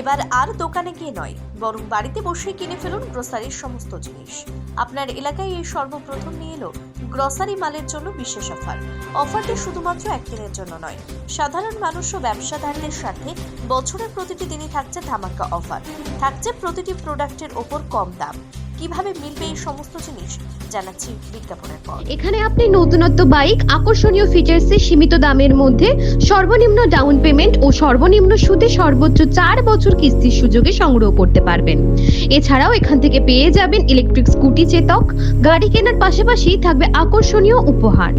এবার আর দোকানে গিয়ে নয়, বরং বাড়িতে বসে কিনে ফেলুন গ্রোসারির সমস্ত জিনিস। আপনার এলাকায় এই সর্বপ্রথম নিয়ে এলো গ্রসারি মালের জন্য বিশেষ অফার। অফারটি শুধুমাত্র একদিনের জন্য নয়, সাধারণ মানুষ ও ব্যবসাদারদের সাথে বছরের প্রতিটি দিনই থাকছে ধামাকা অফার। থাকছে প্রতিটি প্রোডাক্টের ওপর কম দাম। কীভাবে মিলবে এই সমস্ত জিনিস জানাচ্ছি বিজ্ঞাপনের পর। এখানে আপনি নতুনত্ব বাইক আকর্ষণীয় ফিচার্সে সীমিত দামের মধ্যে সর্বনিম্ন ডাউন পেমেন্ট ও সর্বনিম্ন সুদে সর্বোচ্চ চার বছর কিস্তির সুযোগে সংগ্রহ করতে পারবেন। এছাড়াও এখান থেকে পেয়ে যাবেন ইলেকট্রিক স্কুটি চেতক গাড়ি কেনার পাশাপাশি থাকবে আকর্ষণীয় উপহার।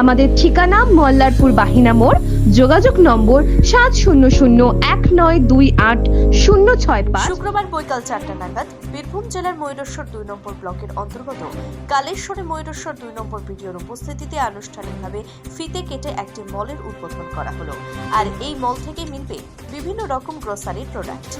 আমাদের ঠিকানা মল্লারপুর বাহিনা মোড় যোগাযোগ নম্বর সাত শূন্য শূন্য এক নয় দুই আট শূন্য ছয় পাঁচ। শুক্রবার বৈকাল চারটা নাগাদ বীরভূম জেলার ময়ূরেশ্বর দুই নম্বর ব্লকের অন্তর্গত কালেশ্বরে ময়ূরেশ্বর দুই নম্বর ভিডিওর উপস্থিতিতে আনুষ্ঠানিকভাবে ফিতে কেটে একটি মলের উদ্বোধন করা হলো। আর এই মল থেকে মিলবে বিভিন্ন রকম গ্রসারির প্রোডাক্ট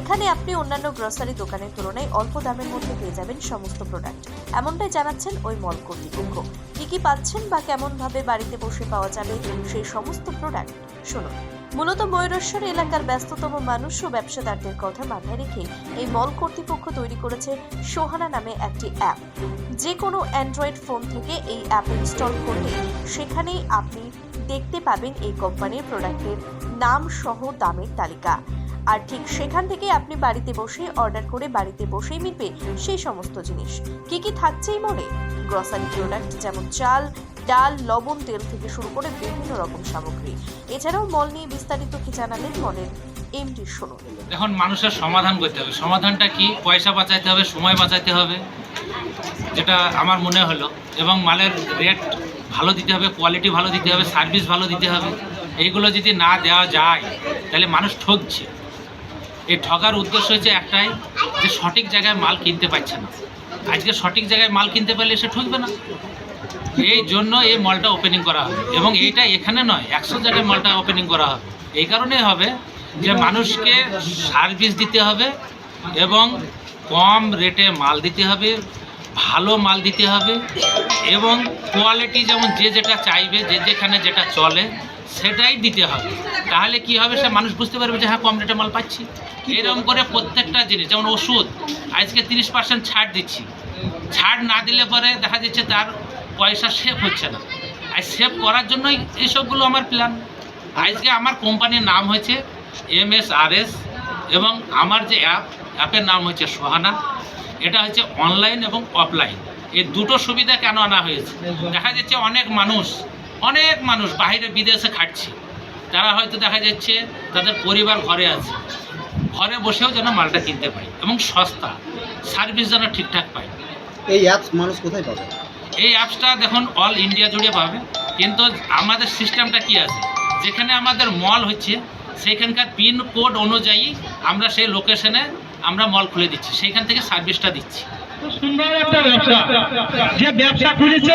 এখানে আপনি অন্যান্য গ্রসারি দোকানের তুলনায় অল্প দামের মধ্যে পেয়ে যাবেন সমস্ত প্রোডাক্ট এমনটাই জানাচ্ছেন ওই মল কর্তৃপক্ষ। কি কি পাচ্ছেন বা কেমন ভাবে বাড়িতে বসে পাওয়া যাবে সেই সমস্ত প্রোডাক্ট শুনুন। মূলত ময়ূরেশ্বর এলাকার ব্যস্ততম মানুষ ও ব্যবসাদারদের কথা মাথায় রেখে এই মল কর্তৃপক্ষ তৈরি করেছে সোহানা নামে একটি অ্যাপ। যে কোনো অ্যান্ড্রয়েড ফোন থেকে এই অ্যাপ ইনস্টল করলে সেখানেই আপনি দেখতে পাবেন এই কোম্পানির প্রোডাক্টের নাম সহ দামের তালিকা। আর ঠিক সেখান থেকে আপনি বাড়িতে বসে অর্ডার করে বাড়িতে বসেই মিলবে সেই সমস্ত জিনিস। কি কি থাকছে এই মলে? গ্রসারি প্রোডাক্ট যেমন চাল ডাল, লবণ, তেল থেকে শুরু করে বিভিন্ন রকম সামগ্রী। এছাড়াও মল নিয়ে বিস্তারিত কি জানালেন মলের এমডি শুনুন। এখন মানুষের সমাধান করতে হবে। সমাধানটা কি? পয়সা বাঁচাইতে হবে, সময় বাঁচাইতে হবে, যেটা আমার মনে হলো। এবং মালের রেট ভালো দিতে হবে কোয়ালিটি ভালো দিতে হবে সার্ভিস ভালো দিতে হবে। এইগুলো যদি না দেওয়া যায়, তাহলে মানুষ ঠকছে। এই ঠকার উদ্দেশ্য হচ্ছে একটাই, যে সঠিক জায়গায় মাল কিনতে পারছে না। আজকে সঠিক জায়গায় মাল কিনতে পারলে সে ঠকবে না। এই জন্য এই মলটা ওপেনিং করা হবে। এবং এইটা এখানে নয়, একশো জায়গায় মলটা ওপেনিং করা হবে। এই কারণে হবে যে মানুষকে সার্ভিস দিতে হবে এবং কম রেটে মাল দিতে হবে, ভালো মাল দিতে হবে এবং কোয়ালিটি যেমন যে যেটা চাইবে, যে যেখানে যেটা চলে, সেটাই দিতে হবে। তাহলে কি হবে? সে মানুষ বুঝতে পারবে যে হ্যাঁ কম রেটে মাল পাচ্ছি। এরকম করে প্রত্যেকটা জিনিস, যেমন ওষুধ, আজকে তিরিশ পার্সেন্ট ছাড় দিচ্ছি। ছাড় না দিলে পরে দেখা যাচ্ছে তার পয়সা সেভ হচ্ছে না। আর সেভ করার জন্যই এইসবগুলো আমার প্ল্যান আজকে আমার কোম্পানির নাম হয়েছে এম এস আর এস এবং আমার যে অ্যাপ অ্যাপের নাম হচ্ছে সোহানা। এটা হচ্ছে অনলাইন এবং অফলাইন এই দুটো সুবিধা কেন আনা হয়েছে? দেখা যাচ্ছে অনেক মানুষ অনেক মানুষ বাইরে বিদেশে খাটছে। তারা হয়তো দেখা যাচ্ছে তাদের পরিবার ঘরে আছে। ঘরে বসেও যেন মালটা কিনতে পায় এবং সস্তা। সার্ভিস যেন ঠিকঠাক পায়। এই অ্যাপস মানুষ কোথায় পাবে? এই অ্যাপসটা দেখুন অল ইন্ডিয়া জুড়ে পাবে। কিন্তু আমাদের সিস্টেমটা কি আছে? যেখানে আমাদের মল হচ্ছে, সেখানকার পিন কোড অনুযায়ী আমরা সেই লোকেশনে আমরা মল খুলে দিচ্ছি। সেইখান থেকে সার্ভিসটা দিচ্ছি। সুন্দর একটা ব্যবসা। যে ব্যবসা খুলেছে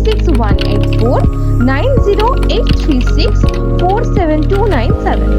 six one eight four nine zero eight three six four seven two nine seven